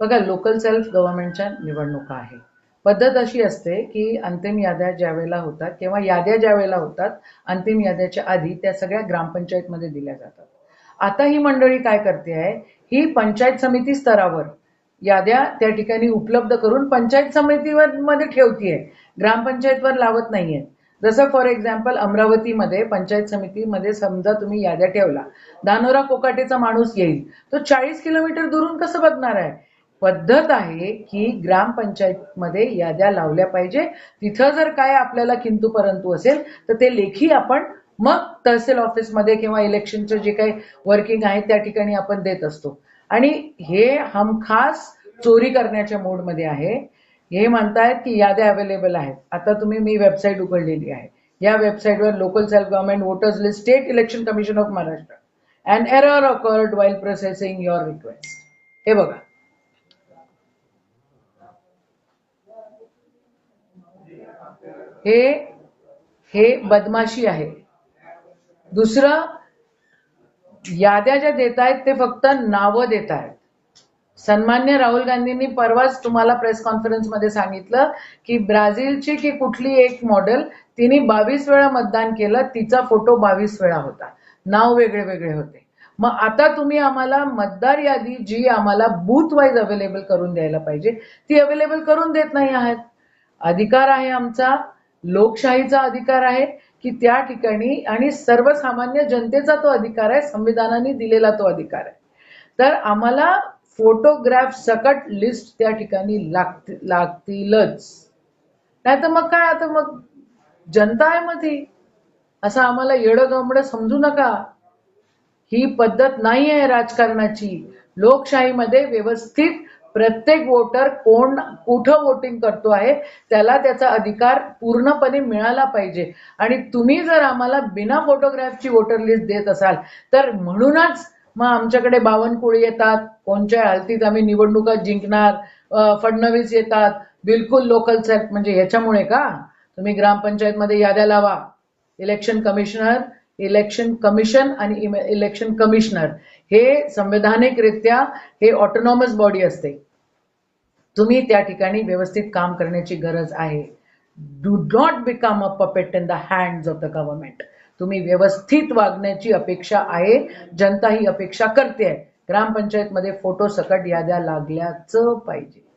बघा local self गव्हर्नमेंटच्या निवडणुका आहे पद्धत अशी असते की अंतिम याद्या ज्या वेळेला होतात किंवा याद्या ज्या वेळेला होतात अंतिम याद्याच्या आधी त्या सगळ्या ग्रामपंचायतमध्ये दिल्या जातात. आता ही मंडळी काय करते आहे? ही पंचायत समिती स्तरावर याद्या त्या ठिकाणी उपलब्ध करून पंचायत समितीवर मध्ये ठेवतीये. ग्रामपंचायतवर लावत नाहीये. जसं फॉर एक्झाम्पल अमरावतीमध्ये पंचायत समितीमध्ये समजा तुम्ही याद्या ठेवला दानोरा कोकाटेचा माणूस येईल तो चाळीस किलोमीटर दुरून कसं बघणार आहे? पद्धत आहे की ग्रामपंचायतमध्ये याद्या लावल्या पाहिजे. तिथं जर काय आपल्याला किंतू परंतु असेल तर ते लेखी आपण मग तहसील ऑफिसमध्ये किंवा इलेक्शनचं जे काही वर्किंग आहे त्या ठिकाणी आपण देत असतो. आणि हे हमखास चोरी करण्याच्या मोडमध्ये आहे. हे म्हणतायत की याद्या अवेलेबल आहेत. आता तुम्ही मी वेबसाईट उघडलेली आहे. या वेबसाईटवर local self government voters list state election commission of Maharashtra and error occurred while processing your request हे बघा. हे हे बदमाशी आहे. दुसरं याद्या ज्या देत आहेत ते फक्त नावं देत आहेत सन्मान्य राहुल गांधींनी परवाच तुम्हाला प्रेस कॉन्फरन्समध्ये सांगितलं की ब्राझीलची की कुठली एक मॉडेल तिने बावीस वेळा मतदान केलं तिचा फोटो बावीस वेळा होता. नाव वेगळे वेगळे होते. मग आता तुम्ही आम्हाला मतदार यादी जी आम्हाला बूथ वाईज अवेलेबल करून द्यायला पाहिजे ती अवेलेबल करून देत नाही आहेत. अधिकार आहे आमचा लोकशाहीचा अधिकार आहे की त्या ठिकाणी आणि सर्वसामान्य जनतेचा तो अधिकार आहे संविधानाने दिलेला तो अधिकार आहे. तर आम्हाला फोटोग्राफ सकट लिस्ट त्या ठिकाणी लागतीलच. नाही तर मग काय? आता मग जनता आहे मग ती. असं आम्हाला येडं गमडं समजू नका. ही पद्धत नाही आहे राजकारणाची. लोकशाहीमध्ये व्यवस्थित प्रत्येक वोटर कोण कुठं वोटिंग करतो आहे त्याला त्याचा अधिकार पूर्णपणे मिळाला पाहिजे. आणि तुम्ही जर आम्हाला बिना फोटोग्राफची वोटर लिस्ट देत असाल तर म्हणूनच मग आमच्याकडे बावनकुळी येतात कोणच्या हालतीत आम्ही निवडणुका जिंकणार फडणवीस येतात बिलकुल लोकल सेट म्हणजे ह्याच्यामुळे का? तुम्ही ग्रामपंचायतमध्ये याद्या लावा. इलेक्शन कमिशनर इलेक्शन कमिशन आणि इमे- इलेक्शन कमिशनर हे संवैधानिकरित्या हे ऑटोनॉमस बॉडी असते. तुम्ही त्या ठिकाणी व्यवस्थित काम करण्याची गरज आहे. Do not become a puppet in the hands of the government तुम्ही व्यवस्थित वागण्याची अपेक्षा आहे. जनता ही अपेक्षा करते. ग्रामपंचायतमध्ये फोटो सकट याद्या लागल्याच पाहिजे.